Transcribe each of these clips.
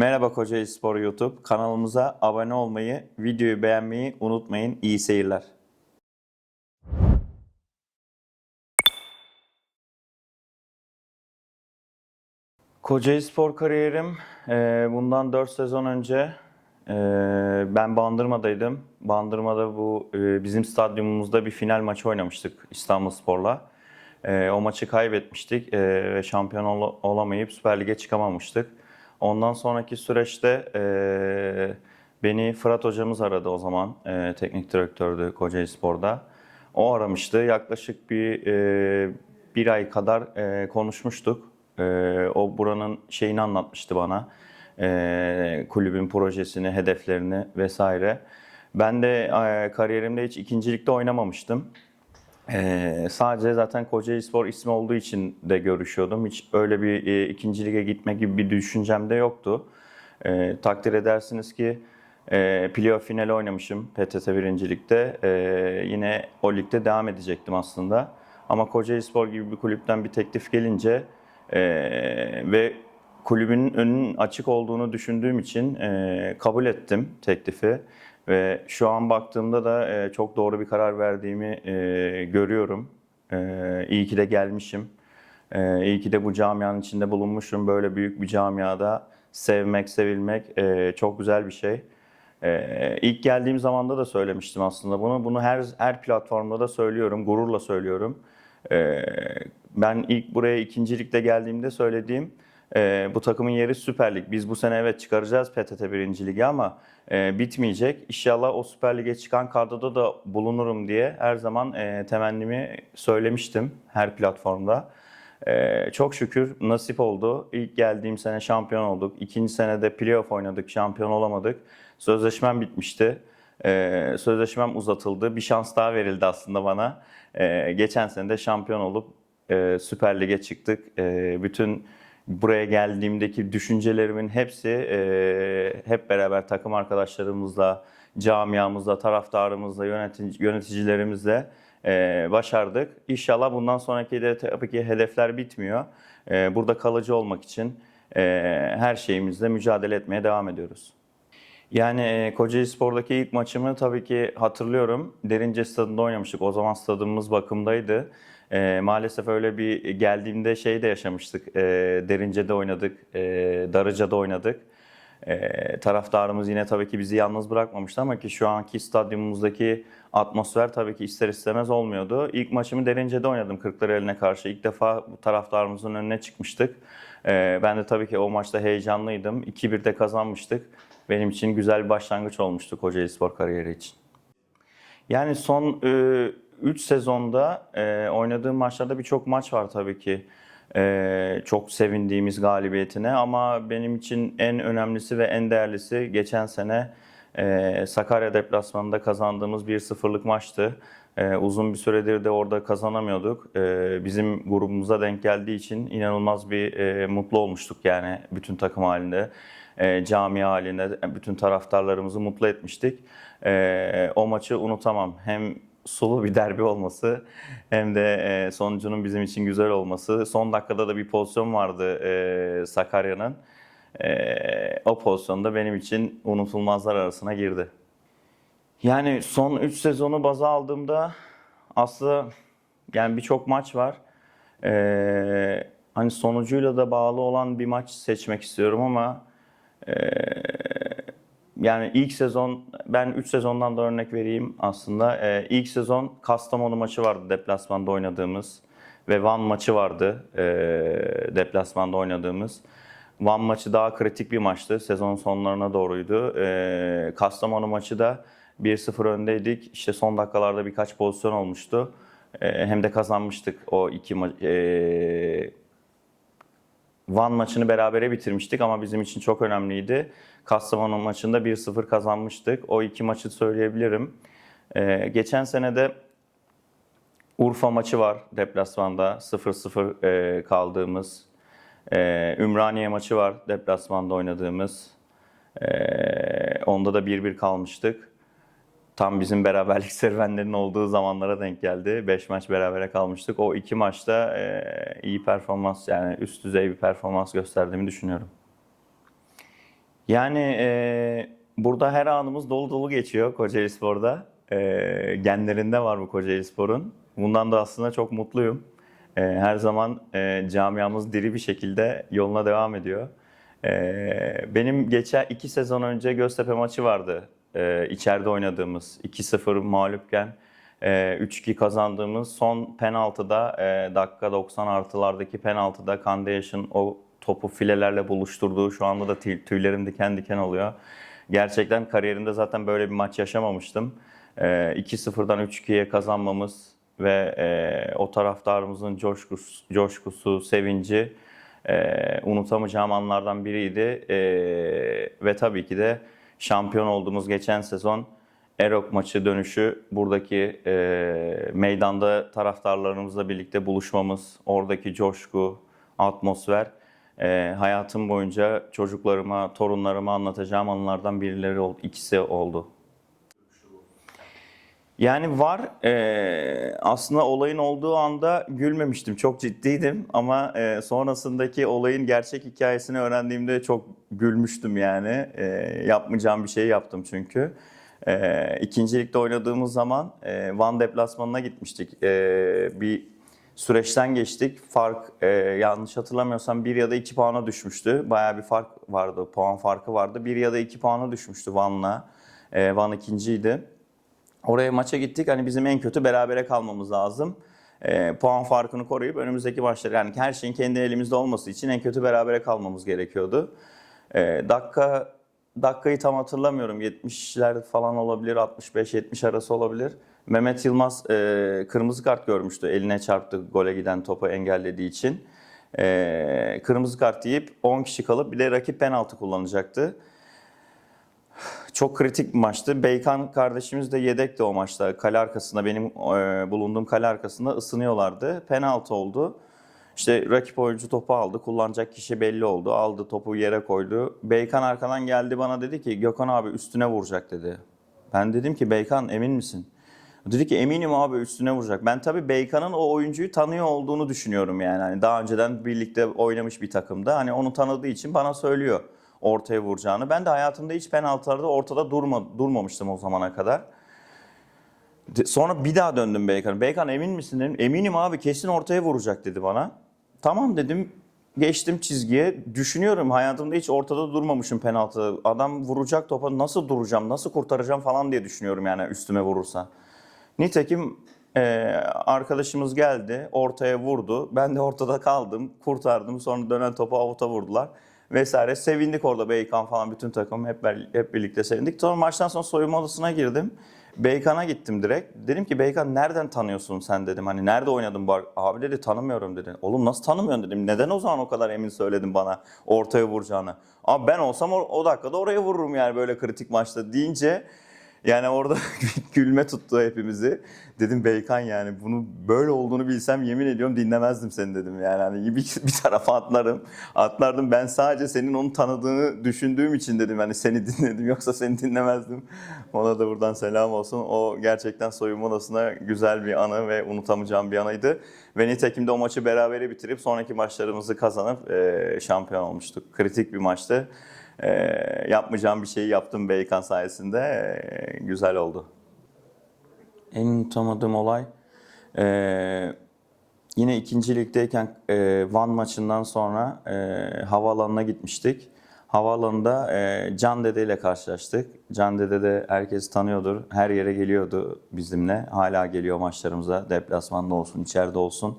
Merhaba Kocaeli Spor YouTube. Kanalımıza abone olmayı, videoyu beğenmeyi unutmayın. İyi seyirler. Kocaeli Spor kariyerim e, bundan 4 sezon önce e, ben Bandırma'daydım. Bandırma'da bu e, bizim stadyumumuzda bir final maçı oynamıştık İstanbul Spor'la. O maçı kaybetmiştik ve şampiyon ol- olamayıp Süper Lig'e çıkamamıştık. Ondan sonraki süreçte e, beni Fırat hocamız aradı o zaman. E, teknik direktördü Kocaeli Spor'da. O aramıştı. Yaklaşık bir e, bir ay kadar e, konuşmuştuk. E, o buranın şeyini anlatmıştı bana. E, kulübün projesini, hedeflerini vesaire. Ben de e, kariyerimde hiç ikincilikte oynamamıştım. Ee, sadece zaten Kocaeli Spor ismi olduğu için de görüşüyordum. Hiç öyle bir e, ikinci lige gitme gibi bir düşüncem de yoktu. Ee, takdir edersiniz ki e, playoff finali oynamışım PTT 1. Lig'de. Ee, yine o ligde devam edecektim aslında. Ama Kocaeli Spor gibi bir kulüpten bir teklif gelince e, ve kulübün önünün açık olduğunu düşündüğüm için e, kabul ettim teklifi. Ve şu an baktığımda da e, çok doğru bir karar verdiğimi e, görüyorum. E, iyi ki de gelmişim. E, iyi ki de bu camianın içinde bulunmuşum. Böyle büyük bir camiada sevmek, sevilmek e, çok güzel bir şey. E, ilk geldiğim zamanda da söylemiştim aslında bunu. Bunu her her platformda da söylüyorum, gururla söylüyorum. E, ben ilk buraya ikincilikte geldiğimde söylediğim e, bu takımın yeri Süper Lig. Biz bu sene evet çıkaracağız PTT 1. Ligi ama e, bitmeyecek. İnşallah o Süper Lig'e çıkan kadroda da bulunurum diye her zaman e, temennimi söylemiştim her platformda. E, çok şükür nasip oldu. İlk geldiğim sene şampiyon olduk. İkinci senede playoff oynadık, şampiyon olamadık. Sözleşmem bitmişti. E, sözleşmem uzatıldı. Bir şans daha verildi aslında bana. E, geçen sene de şampiyon olup e, Süper Lig'e çıktık. E, bütün buraya geldiğimdeki düşüncelerimin hepsi e, hep beraber takım arkadaşlarımızla, camiamızla, taraftarımızla, yönetici, yöneticilerimizle e, başardık. İnşallah bundan sonraki de tabii ki hedefler bitmiyor. E, burada kalıcı olmak için e, her şeyimizle mücadele etmeye devam ediyoruz. Yani e, Kocaeli Spor'daki ilk maçımı tabii ki hatırlıyorum. Derince stadında oynamıştık. O zaman stadımız bakımdaydı. E, maalesef öyle bir geldiğimde şey de yaşamıştık. E, Derince'de oynadık, e, Darıca'da oynadık. E, taraftarımız yine tabii ki bizi yalnız bırakmamıştı ama ki şu anki stadyumumuzdaki atmosfer tabii ki ister istemez olmuyordu. İlk maçımı Derince'de oynadım Kırklareli'ne karşı. İlk defa taraftarımızın önüne çıkmıştık. E, ben de tabii ki o maçta heyecanlıydım. 2-1'de kazanmıştık. Benim için güzel bir başlangıç olmuştu Kocaeli Spor kariyeri için. Yani son 3 sezonda e, oynadığım maçlarda birçok maç var tabii ki. E, çok sevindiğimiz galibiyetine ama benim için en önemlisi ve en değerlisi geçen sene e, Sakarya deplasmanında kazandığımız 1-0'lık maçtı. E, uzun bir süredir de orada kazanamıyorduk. E, bizim grubumuza denk geldiği için inanılmaz bir e, mutlu olmuştuk yani bütün takım halinde. E, camia halinde bütün taraftarlarımızı mutlu etmiştik. E, o maçı unutamam. Hem sulu bir derbi olması hem de e, sonucunun bizim için güzel olması. Son dakikada da bir pozisyon vardı e, Sakarya'nın. E, o pozisyonda benim için unutulmazlar arasına girdi. Yani son 3 sezonu baza aldığımda aslında yani birçok maç var. E, hani sonucuyla da bağlı olan bir maç seçmek istiyorum ama e, yani ilk sezon ben 3 sezondan da örnek vereyim aslında. Ee, ilk sezon Kastamonu maçı vardı deplasmanda oynadığımız ve Van maçı vardı e, deplasmanda oynadığımız. Van maçı daha kritik bir maçtı. Sezon sonlarına doğruydu. E, Kastamonu maçı da 1-0 öndeydik. İşte son dakikalarda birkaç pozisyon olmuştu. E, hem de kazanmıştık o iki ma- e, Van maçını berabere bitirmiştik ama bizim için çok önemliydi. Kastamonu maçında 1-0 kazanmıştık. O iki maçı söyleyebilirim. Ee, geçen sene de Urfa maçı var deplasmanda 0-0 e, kaldığımız. Ee, Ümraniye maçı var deplasmanda oynadığımız. Ee, onda da 1-1 kalmıştık. Tam bizim beraberlik serüvenlerinin olduğu zamanlara denk geldi. 5 maç berabere kalmıştık. O iki maçta e, iyi performans yani üst düzey bir performans gösterdiğimi düşünüyorum. Yani e, burada her anımız dolu dolu geçiyor Kocaeli Spor'da. E, genlerinde var bu Kocaeli Spor'un. Bundan da aslında çok mutluyum. E, her zaman e, camiamız diri bir şekilde yoluna devam ediyor. E, benim geçen iki sezon önce Göztepe maçı vardı. E, içeride oynadığımız 2-0 mağlupken e, 3-2 kazandığımız son penaltıda e, dakika 90 artılardaki penaltıda Kandeyaş'ın o topu filelerle buluşturduğu şu anda da tüy- tüylerim diken diken oluyor. Gerçekten kariyerimde zaten böyle bir maç yaşamamıştım. E, 2-0'dan 3-2'ye kazanmamız ve e, o taraftarımızın coşkusu, coşkusu sevinci e, unutamayacağım anlardan biriydi. E, ve tabii ki de şampiyon olduğumuz geçen sezon Erok maçı dönüşü buradaki e, meydanda taraftarlarımızla birlikte buluşmamız, oradaki coşku, atmosfer e, hayatım boyunca çocuklarıma, torunlarıma anlatacağım anılardan birileri oldu, ikisi oldu. Yani var. e, aslında olayın olduğu anda gülmemiştim. Çok ciddiydim ama e, sonrasındaki olayın gerçek hikayesini öğrendiğimde çok gülmüştüm yani. E, yapmayacağım bir şey yaptım çünkü. E, ikinci ligde oynadığımız zaman e, Van deplasmanına gitmiştik. E, bir süreçten geçtik. Fark e, yanlış hatırlamıyorsam bir ya da iki puana düşmüştü. Bayağı bir fark vardı, puan farkı vardı. Bir ya da iki puana düşmüştü Van'la. E, Van ikinciydi. Oraya maça gittik. Hani bizim en kötü berabere kalmamız lazım. Ee, puan farkını koruyup önümüzdeki maçları yani her şeyin kendi elimizde olması için en kötü berabere kalmamız gerekiyordu. Ee, dakika dakikayı tam hatırlamıyorum. 70'ler falan olabilir, 65-70 arası olabilir. Mehmet Yılmaz e, kırmızı kart görmüştü. Eline çarptı gole giden topu engellediği için. Ee, kırmızı kart yiyip 10 kişi kalıp bir de rakip penaltı kullanacaktı. Çok kritik bir maçtı. Beykan kardeşimiz de yedekti o maçta. Kale arkasında benim e, bulunduğum kale arkasında ısınıyorlardı. Penaltı oldu. İşte rakip oyuncu topu aldı. Kullanacak kişi belli oldu. Aldı topu yere koydu. Beykan arkadan geldi bana dedi ki Gökhan abi üstüne vuracak dedi. Ben dedim ki Beykan emin misin? Dedi ki eminim abi üstüne vuracak. Ben tabii Beykan'ın o oyuncuyu tanıyor olduğunu düşünüyorum yani. Hani daha önceden birlikte oynamış bir takımda. Hani onu tanıdığı için bana söylüyor ortaya vuracağını. Ben de hayatımda hiç penaltılarda ortada durma, durmamıştım o zamana kadar. Sonra bir daha döndüm Beykan'a. Beykan emin misin dedim. Eminim abi kesin ortaya vuracak dedi bana. Tamam dedim. Geçtim çizgiye. Düşünüyorum hayatımda hiç ortada durmamışım penaltıda. Adam vuracak topa nasıl duracağım, nasıl kurtaracağım falan diye düşünüyorum yani üstüme vurursa. Nitekim e, arkadaşımız geldi, ortaya vurdu. Ben de ortada kaldım, kurtardım. Sonra dönen topu avuta vurdular vesaire. Sevindik orada Beykan falan bütün takım hep, hep birlikte sevindik. Sonra maçtan sonra soyunma odasına girdim. Beykan'a gittim direkt. Dedim ki Beykan nereden tanıyorsun sen dedim. Hani nerede oynadın? bu ar-" Abi dedi tanımıyorum dedi. Oğlum nasıl tanımıyorsun dedim. Neden o zaman o kadar emin söyledin bana ortaya vuracağını? Abi ben olsam o, o dakikada oraya vururum yani böyle kritik maçta deyince yani orada gülme tuttu hepimizi. Dedim Beykan yani bunu böyle olduğunu bilsem yemin ediyorum dinlemezdim seni dedim. Yani hani bir, bir tarafa atlarım. Atlardım ben sadece senin onu tanıdığını düşündüğüm için dedim. Hani seni dinledim yoksa seni dinlemezdim. Ona da buradan selam olsun. O gerçekten soyunma odasına güzel bir anı ve unutamayacağım bir anıydı. Ve nitekim de o maçı berabere bitirip sonraki maçlarımızı kazanıp e, şampiyon olmuştuk. Kritik bir maçtı. E, yapmayacağım bir şeyi yaptım Beykan sayesinde. E, güzel oldu. En unutamadığım olay e, yine ikinci ligdeyken e, Van maçından sonra e, havaalanına gitmiştik. Havaalanında e, Can Dede ile karşılaştık. Can Dede de herkes tanıyordur. Her yere geliyordu bizimle. Hala geliyor maçlarımıza. Deplasmanda olsun, içeride olsun.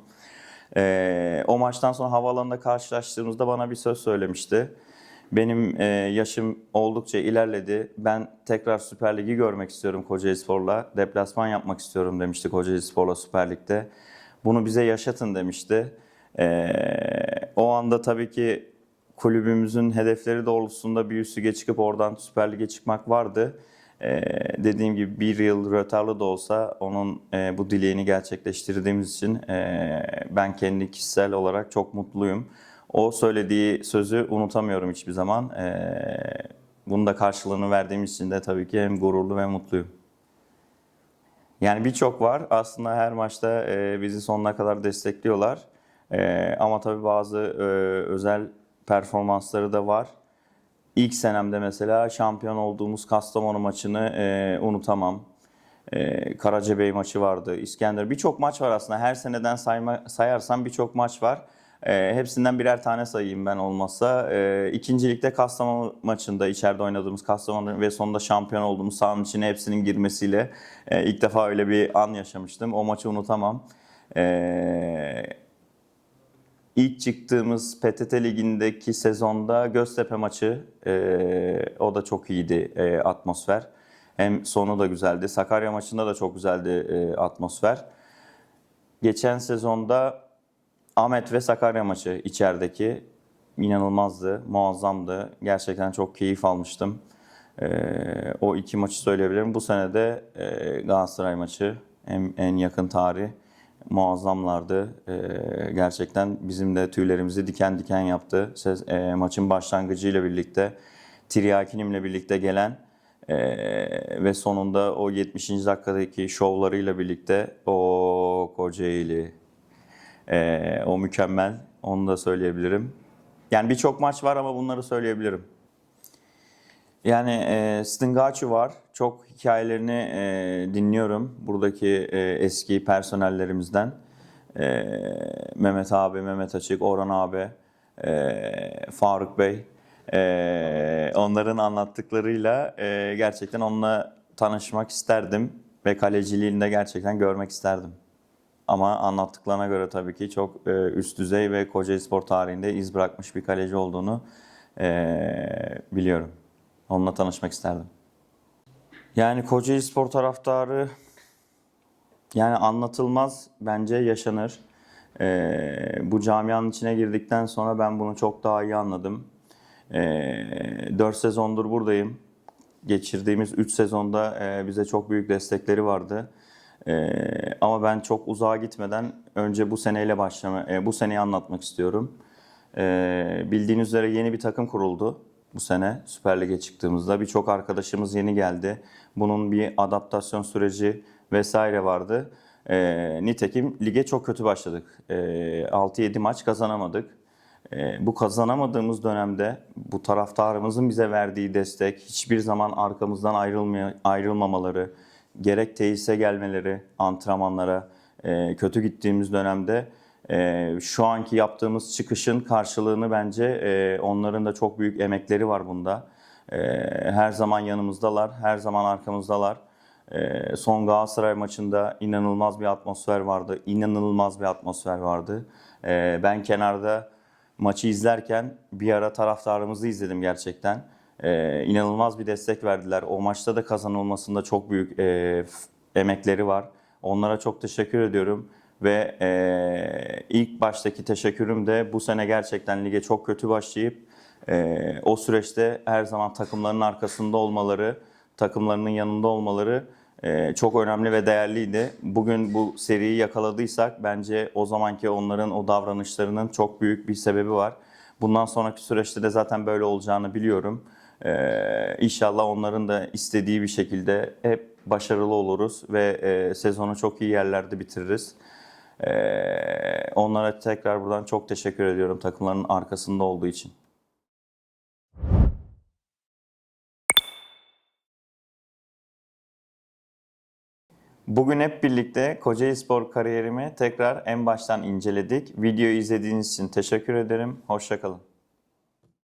E, o maçtan sonra havaalanında karşılaştığımızda bana bir söz söylemişti. Benim e, yaşım oldukça ilerledi. Ben tekrar Süper Lig'i görmek istiyorum Kocaelispor'la. Deplasman yapmak istiyorum demişti Kocaelispor'la Süper Lig'de. Bunu bize yaşatın demişti. E, o anda tabii ki kulübümüzün hedefleri doğrultusunda bir üst lige çıkıp oradan Süper Lig'e çıkmak vardı. E, dediğim gibi bir yıl rötarlı da olsa onun e, bu dileğini gerçekleştirdiğimiz için e, ben kendi kişisel olarak çok mutluyum. O söylediği sözü unutamıyorum hiçbir zaman. Ee, bunun da karşılığını verdiğimiz için de tabii ki hem gururlu ve mutluyum. Yani birçok var. Aslında her maçta e, bizi sonuna kadar destekliyorlar. E, ama tabii bazı e, özel performansları da var. ilk senemde mesela şampiyon olduğumuz Kastamonu maçını e, unutamam. E, Karacabey maçı vardı, İskender. Birçok maç var aslında. Her seneden sayma, sayarsam birçok maç var. E, hepsinden birer tane sayayım ben olmazsa. E, ikincilikte Kastamonu maçında içeride oynadığımız Kastamonu ve sonunda şampiyon olduğumuz sahanın içine hepsinin girmesiyle e, ilk defa öyle bir an yaşamıştım. O maçı unutamam. E, İlk çıktığımız PTT Ligi'ndeki sezonda Göztepe maçı, e, o da çok iyiydi e, atmosfer. Hem sonu da güzeldi. Sakarya maçında da çok güzeldi e, atmosfer. Geçen sezonda Ahmet ve Sakarya maçı içerideki inanılmazdı, muazzamdı. Gerçekten çok keyif almıştım. E, o iki maçı söyleyebilirim. Bu sene de e, Galatasaray maçı en, en yakın tarih muazzamlardı. Ee, gerçekten bizim de tüylerimizi diken diken yaptı. Ses, e, maçın başlangıcıyla birlikte, Tiryakinim'le birlikte gelen e, ve sonunda o 70. dakikadaki şovlarıyla birlikte o Kocaeli, e, o mükemmel, onu da söyleyebilirim. Yani birçok maç var ama bunları söyleyebilirim. Yani e, Stingaçı var. Çok hikayelerini e, dinliyorum buradaki e, eski personellerimizden. E, Mehmet abi, Mehmet Açık, Orhan abi, e, Faruk Bey. E, onların anlattıklarıyla e, gerçekten onunla tanışmak isterdim ve kaleciliğini de gerçekten görmek isterdim. Ama anlattıklarına göre tabii ki çok e, üst düzey ve Kocaeli Spor tarihinde iz bırakmış bir kaleci olduğunu e, biliyorum. Onunla tanışmak isterdim. Yani Kocaeli Spor taraftarı yani anlatılmaz bence yaşanır. Ee, bu camianın içine girdikten sonra ben bunu çok daha iyi anladım. Ee, 4 sezondur buradayım. Geçirdiğimiz 3 sezonda e, bize çok büyük destekleri vardı. Ee, ama ben çok uzağa gitmeden önce bu seneyle başlama, e, bu seneyi anlatmak istiyorum. Ee, bildiğiniz üzere yeni bir takım kuruldu bu sene Süper Lig'e çıktığımızda. Birçok arkadaşımız yeni geldi. Bunun bir adaptasyon süreci vesaire vardı. Ee, nitekim lige çok kötü başladık. Ee, 6-7 maç kazanamadık. Ee, bu kazanamadığımız dönemde bu taraftarımızın bize verdiği destek, hiçbir zaman arkamızdan ayrılmaya, ayrılmamaları, gerek tesise gelmeleri, antrenmanlara, e, kötü gittiğimiz dönemde e, şu anki yaptığımız çıkışın karşılığını bence e, onların da çok büyük emekleri var bunda. E, her zaman yanımızdalar, her zaman arkamızdalar. E, son Galatasaray maçında inanılmaz bir atmosfer vardı, inanılmaz bir atmosfer vardı. E, ben kenarda maçı izlerken bir ara taraftarımızı izledim gerçekten. E, inanılmaz bir destek verdiler. O maçta da kazanılmasında çok büyük e, emekleri var. Onlara çok teşekkür ediyorum. Ve e, ilk baştaki teşekkürüm de bu sene gerçekten lige çok kötü başlayıp e, o süreçte her zaman takımlarının arkasında olmaları, takımlarının yanında olmaları e, çok önemli ve değerliydi. Bugün bu seriyi yakaladıysak bence o zamanki onların o davranışlarının çok büyük bir sebebi var. Bundan sonraki süreçte de zaten böyle olacağını biliyorum. Ee, inşallah onların da istediği bir şekilde hep başarılı oluruz ve e, sezonu çok iyi yerlerde bitiririz. Ee, onlara tekrar buradan çok teşekkür ediyorum takımların arkasında olduğu için. Bugün hep birlikte Kocaeli Spor kariyerimi tekrar en baştan inceledik. Videoyu izlediğiniz için teşekkür ederim. Hoşçakalın.